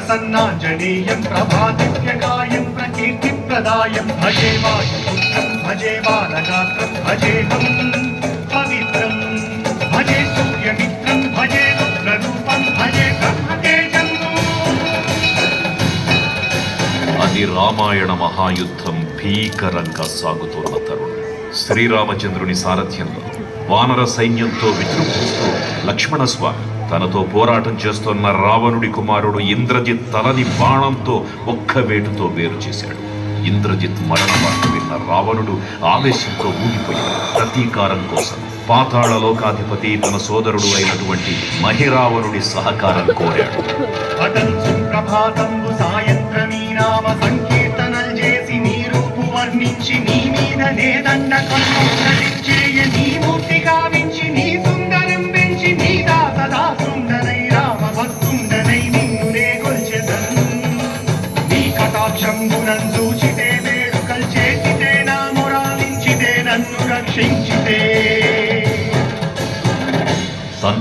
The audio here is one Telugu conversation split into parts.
శ్రీయాజనేయం ప్రసన్నాంజనేయం ప్రభాదిత్యగాయం ప్రకీర్తిప్రదాయం. భజే వాయుపుత్రం భజే బాలగాత్రం భజేహం పవిత్రం. భజే సూర్యమిత్రం భజే రుద్రరూపం భజే బ్రహ్మతేజం. అది రామాయణ మహాయుద్ధం భీకరంగా సాగుతున్న తరుణం. శ్రీరామచంద్రుని సారథ్యంలో వానర సైన్యంతో విజృంభిస్తూ లక్ష్మణస్వామి తనతో పోరాటం చేస్తున్న రావణుడి కుమారుడు ఇంద్రజిత్ తలని బాణంతో ఒక్క వేటుతో వేరు చేశాడు. ఇంద్రజిత్ మరణ వార్త విన్న రావణుడు ఆవేశంతో ఊగిపోయాడు. ప్రతీకారం కోసం పాతాళ లోకాధిపతి తన సోదరుడు అయినటువంటి మహిరావణుడి సహకారం కోరాడు. నీ మీద నీ మూర్తిగా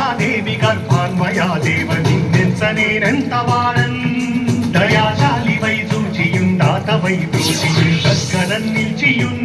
దయాదేవి గర్భాన్మయా దేవ నిన్నెంత వారన్ దయాశాలి వై చూచియుండాత వై దూచియున్ నిల్చియున్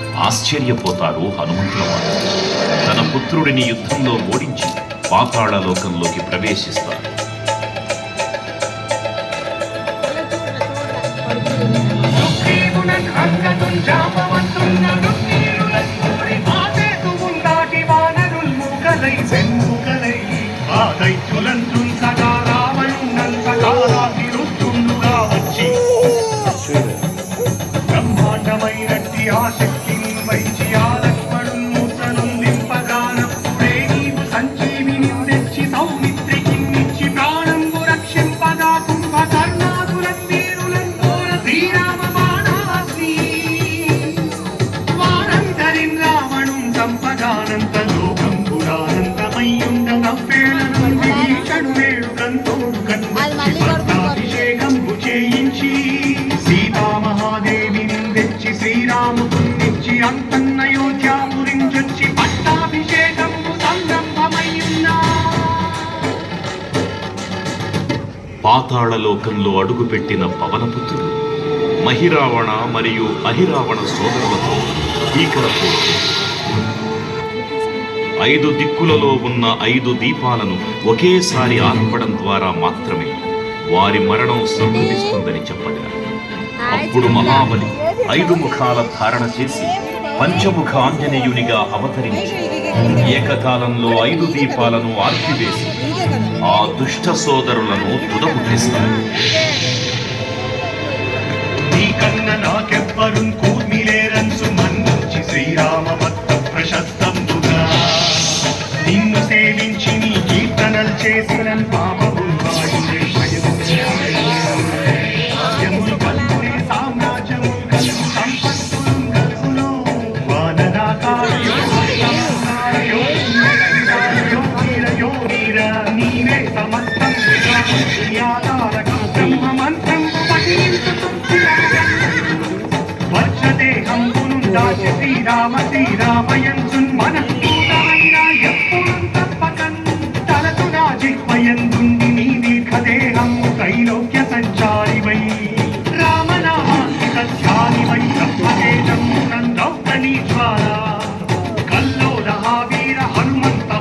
ఆశ్చర్యపోతారు హనుమంతుల వారు తన పుత్రుడిని యుద్ధంలో ఓడించి పాతాళ లోకంలోకి ప్రవేశిస్తాడు పాతాళలోకంలో అడుగుపెట్టిన పవనపుత్రుడు మహిరావణ మరియు అహిరావణ సోదరులతో భీకర ఐదు దిక్కులలో ఉన్న ఐదు దీపాలను ఒకేసారి ఆర్పడం ద్వారా మాత్రమే వారి మరణం సంభవిస్తుందని చెప్పగా అప్పుడు మహాబలి ఐదు ముఖాల ధారణ చేసి పంచముఖ ఆంజనేయునిగా అవతరించి ఏకకాలంలో ఐదు దీపాలను ఆర్పివేసి ఆ దుష్ట సోదరులను తుదముట్టిస్తారు. నీకన్న నాకెవ్వరు కూర్మిలేరన్సు మన్నించి శ్రీరామ భక్త ప్రశస్తంబుగా. నిన్ను సేవించి నీ కీర్తనలు చేసిన పాపము శ్రీరామ శ్రీరామయంచున్ మనస్ఫూతమైన ఎప్పుడు తప్పకన్ తలతు నా నీ దీర్ఘదేహము త్రైలోక్య సంచారివై రామనామాన్ని సత్యానివై బ్రహ్మతేజమునన్ దౌర్గణీశ్వర వీర హనుమంత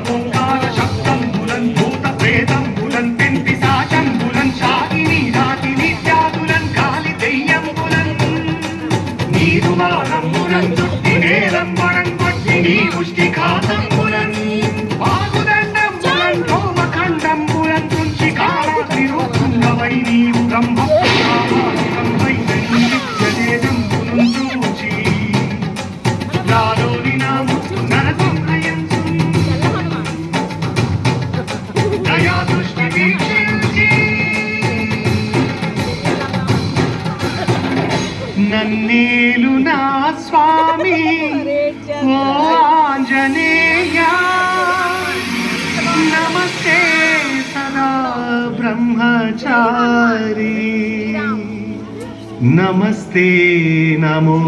బ్రహ్మచారి నమస్తే నమో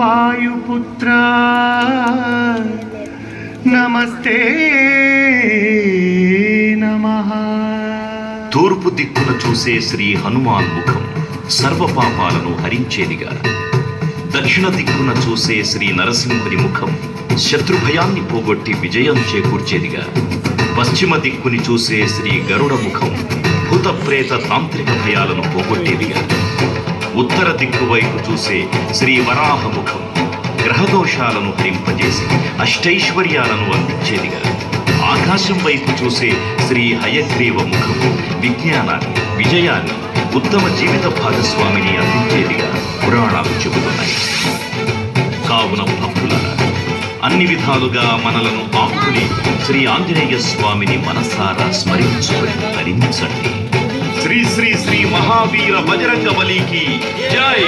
వాయుపుత్ర నమస్తే నమః తూర్పు దిక్కున చూసే శ్రీ హనుమాన్ ముఖం సర్వపాపాలను హరించేదిగా దక్షిణ దిక్కున చూసే శ్రీ నరసింహుని ముఖం శత్రుభయాన్ని పోగొట్టి విజయం చేకూర్చేదిగా పశ్చిమ దిక్కుని చూసే శ్రీ గరుడ ముఖం భూత ప్రేత తాంత్రిక భయాలను పోగొట్టేదిగా ఉత్తర దిక్కు వైపు చూసే శ్రీ వరాహ ముఖం గ్రహదోషాలను హరింపజేసి అష్టైశ్వర్యాలను అందించేదిగా ఆకాశం వైపు చూసే శ్రీ హయగ్రీవ ముఖం విజ్ఞానాన్ని విజయాన్ని ఉత్తమ జీవిత భాగస్వామిని అందించేదిగా పురాణాలు చెబుతున్నాయి. కావున భక్తులారా అన్ని విధాలుగా మనలను ఆకుని శ్రీ ఆంజనేయ స్వామిని మనసారా స్మరించుకుని ధరించండి శ్రీ శ్రీ శ్రీ మహావీర బజరంగ బలికి జై!